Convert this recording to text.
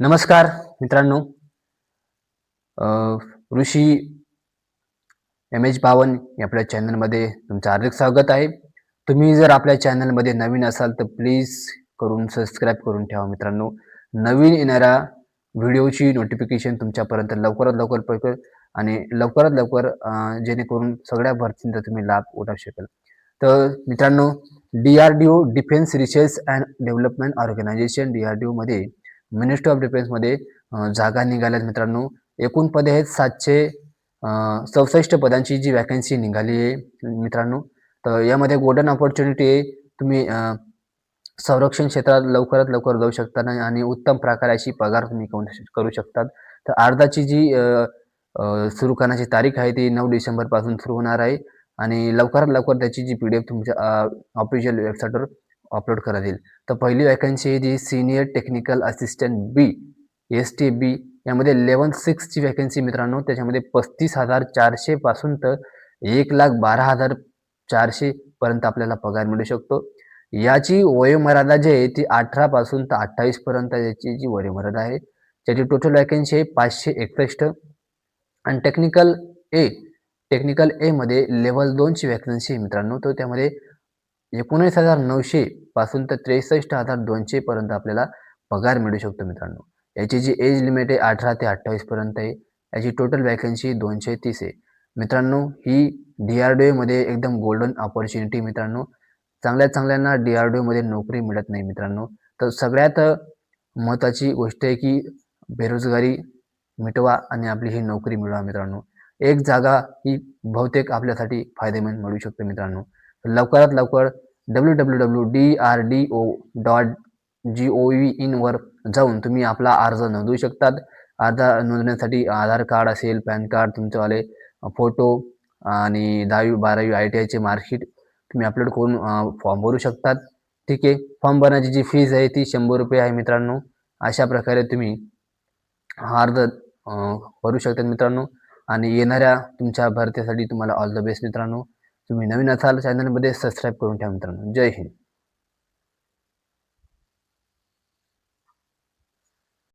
नमस्कार मित्रांनो. ऋषी M H बावन या आपल्या चॅनलमध्ये तुमचं हार्दिक स्वागत आहे. तुम्ही जर आपल्या चॅनलमध्ये नवीन असाल तर प्लीज करून सबस्क्राईब करून ठेवा मित्रांनो. नवीन येणाऱ्या व्हिडिओची नोटिफिकेशन तुमच्यापर्यंत लवकरात लवकर पोहोचेल आणि लवकरात लवकर जेणेकरून सगळ्या भरतींचा तुम्ही लाभ उठवू शकाल. तर मित्रांनो D R D O defence research and development organisation D R D ओमध्ये मिनिस्ट्री ऑफ डिफेन्समध्ये जागा जागा निघाल्यात मित्रांनो. एकूण पदे आहेत सातशे चौसष्ट पदांची जी वॅकन्सी निघाली आहे मित्रांनो. तर यामध्ये गोल्डन ऑपॉर्च्युनिटी आहे. तुम्ही संरक्षण क्षेत्रात लवकरात लवकर जाऊ शकता आणि- आणि उत्तम प्रकारे अशी पगार तुम्ही करू शकतात. तर अर्धाची जी सुरू करण्याची तारीख आहे ती नऊ डिसेंबरपासून सुरू होणार आहे. आणि लवकरात लवकर त्याची जी पी डी एफ तुमच्या ऑफिशियल वेबसाईटवर अपलोड करण्यात येईल तर पहिली वॅकन्सी आहे जी senior technical assistant B S T B यामध्ये लेवन सिक्सची वॅकन्सी मित्रांनो. त्याच्यामध्ये पस्तीस हजार चारशेपासून तर एक लाख बारा हजार चारशेपर्यंत आपल्याला पगार मिळू शकतो. याची वयोमर्यादा जी आहे ती अठरापासून तर अठ्ठावीसपर्यंत याची जी वयोमर्यादा आहे त्याची टोटल वॅकन्सी आहे पाचशे एकसष्ट. आणि टेक्निकल ए टेक्निकल एमध्ये लेवल दोनची वॅकन्सी आहे मित्रांनो. तर त्यामध्ये एकोणीस हजार नऊशे पासून तर त्रेसष्ट हजार दोनशे पर्यंत आपल्याला पगार मिळू शकतो मित्रांनो. याची जी एज लिमिट आहे अठरा ते अठ्ठावीस पर्यंत आहे. याची टोटल वॅकन्सी दोनशे तीस आहे. मित्रांनो ही डी आर डी ओमध्ये एकदम गोल्डन ऑपॉर्च्युनिटी मित्रांनो. चांगल्या चांगल्यांना डी आर डी ओमध्ये नोकरी मिळत नाही मित्रांनो. तर सगळ्यात महत्त्वाची गोष्ट आहे की बेरोजगारी मिटवा आणि आपली ही नोकरी मिळवा मित्रांनो. एक जागा ही बहुतेक आपल्यासाठी फायदेमंद मिळू शकते मित्रांनो. लवकरात लवकर W W W D R D O dot G O V इनवर जाऊन तुम्ही आपला अर्ज नोंदवू शकतात. आधार नोंदवण्यासाठी आधार कार्ड असेल पॅन कार्ड तुमचेवाले फोटो आणि दहावी बारावी आय टी आयचे मार्कशीट तुम्ही अपलोड करून फॉर्म भरू शकतात. ठीक आहे? फॉर्म भरण्याची जी फीज आहे ती शंभर रुपये आहे मित्रांनो. अशा प्रकारे तुम्ही हा अर्ज भरू शकतात मित्रांनो. आणि येणाऱ्या तुमच्या भरतीसाठी तुम्हाला ऑल द बेस्ट मित्रांनो. तुम्ही नवीन असाल चॅनलमध्ये सबस्क्राईब करून ठेवा मित्रांनो. जय हिंद.